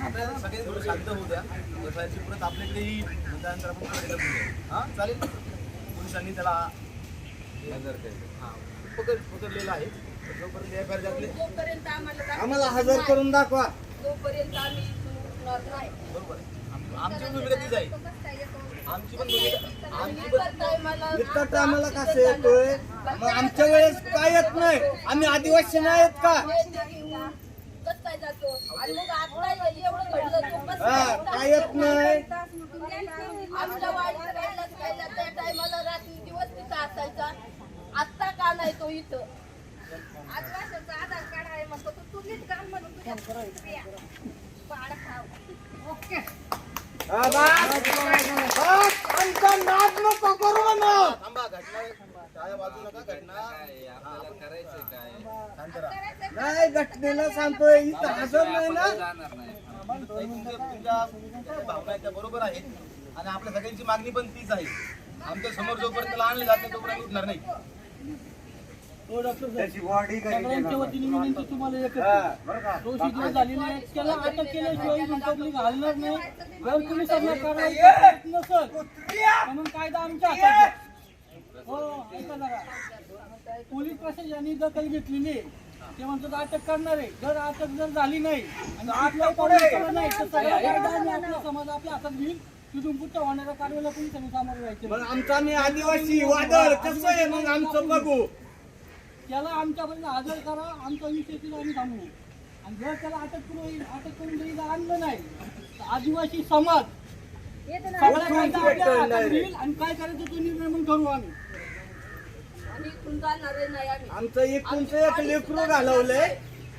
आता सगळे थोडं शांत होऊ द्या एफआयआरची परत आपल्याकडे येईल त्यानंतर आपण हां चालेल पोलिसांनी त्याला हां पकड पकडलेला आहे जोपर्यंत एफ आय आर जातले जोपर्यंत आम्हाला हजर नाही, करून दाखवा आम्ही नाही बरोबर आमची पण भूमिका तीच आहे आमची पण भूमिका आमची पण इतर टायमाला इतका टायमाला कसं येतोय मग आमच्या वेळेस काय येत नाही आम्ही आदिवासी नाही आहेत का कसं काय जातो आणि मग आता एवढं घडलं तो कसं येत नाही. आमच्या वाडीत राहिलाच राहिला त्या टायमाला रात्री दिवस तिथं असायचा. आत्ता का नाही तो इथं? आधार कार्ड आहे म्हणतो तो तुम्हीच काम म्हणून तुझ्या पाड खाव ओके. बस. बस. आमचा नाद नको करू म्हणा थांबा घटना काय वाजू नका घटना? आपण करायचं काय शांत राहा नाही घटनेला सांगतोय इथं हजर नाही ना. तुमच्या ज्या भावना आहेत त्या बरोबर आहेत. आणि आपल्या सगळ्यांची मागणी पण तीच आहे. आमच्यासमोर जोपर्यंत आणलं जात नाही तोपर्यंत उठणार नाही. हो डॉक्टर साहेब. त्याची बॉडी सगळ्यांच्या वतीने विनंती तुम्हाला एकच आहे. बरं का? दोषी दिवस झालेले आहेत त्याला अटक केल्याशिवाय पब्लिक हलणार नाही. जर तुम्ही सगळं कारवाई करत नसल. तर मग कायदा आमच्या हातात. हो ऐका जरा. पोलीस प्रशासनाने काही घेतली नाही ते म्हणतात अटक करणार आहे. जर अटक जर झाली नाही आणि पाऊल उचललं नाही तर आपला समाज आपल्या हातात घेईल. तिथून पुढच्या होणाऱ्या कारवाईला सामोरे आमचा मी आदिवासी वादळ कसं आहे मग आमचं बघू. त्याला आमच्यापर्यंत हजर करा आमचा विषय तिला आम्ही थांबवू. आणि जर त्याला अटक करून अटक करून जरी जर आणलं नाही तर आदिवासी समाज सगळा कायदा आपल्या हातात घेईल आणि काय करायचं तो निर्णय मग ठरवू आम्ही. आणि इथून जाणार नाही आम्ही आमचं एकूणच एक लेकरू घालवलंय.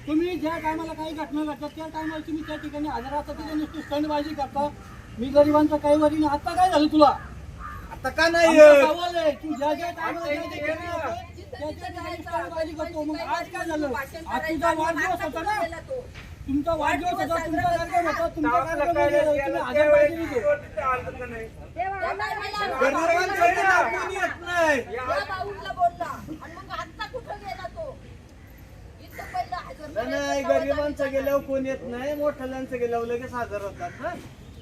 तुम्ही ज्या टायमाला काही घटना घडतात त्या टायमाला तुम्ही त्या ठिकाणी हजर असता तिथे नुसती स्टंटबाजी करता. मी गरिबांचा काही वरी नाही. आता काय झालं तुला? आता का नाही? आमचा येत? सवाल आहे. तू ज्या ज्या टायमाला ज्या ज्या ठिकाणी जातो, त्या त्या ठिकाणी स्टंटबाजी करतो. मग आज काय झालं? आज तुझा वाढदिवस होता ना? तुमचा वाढदिवस होता तुमचा कार्यक्रम होता तुमचा कार्यक्रम तुम्ही हजर पाहिजे नाही? गरिबांसाठी दाखवून येत नाही या भाऊला बोलला आणि मग आता कुठं गेला तो इथं पहिलं हजर नाही, नाही गरिबांचं गेल्यावर कोण येत नाही? मोठ्याल्यांचं गेल्यावर लगेच हजर होतात ना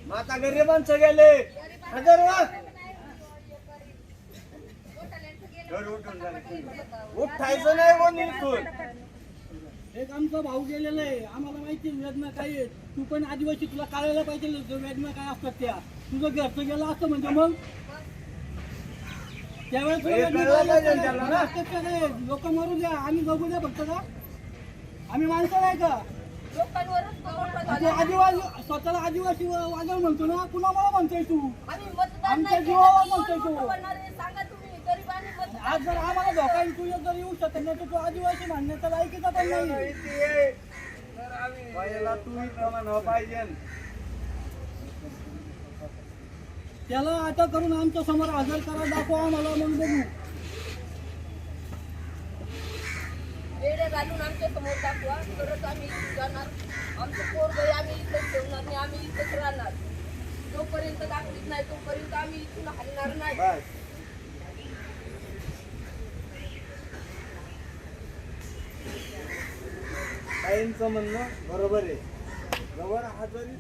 मग आता गरिबांचं गेले. हजर व्हा. उठायचं नाही कोणी इथून. एक आमचा भाऊ गेलेला आहे. आम्हाला माहिती आहे वेदना काय आहे तू पण आदिवासी तुला कळायला पाहिजे ना, वेदना काय असतात त्या. तुझं घरचं गेलं असतं म्हणजे मग? त्यावेळेस लोक मरू द्या. आम्ही जगू द्या फक्त का? आम्ही माणसं नाही का? लोकांवरच. आदिवासी स्वतःला आदिवासी वाजव म्हणतो ना पुन्हा मला म्हणतोय तू? आमच्या जीवावर म्हणतोय तो. आज जर आम्हाला धोका तू एक जर येऊ शकत नाही तर तू आदिवासी मानण्याचा लायकीचा पण नाही. इथं म्हणावं पाहिजे. त्याला अटक करून आमच्यासमोर हजर करा दाखवा आम्हाला मग बघू. वेडे घालून आमच्यासमोर दाखवा. तरच आम्ही इथून जाणार. आमचं पोरगं आम्ही इथंच ठेवणार नाही आम्ही इथंच राहणार. जोपर्यंत दाखवीत नाही तोपर्यंत आम्ही इथून हलणार नाही. बस म्हणणं बरोबर आहे. जवळ हजारी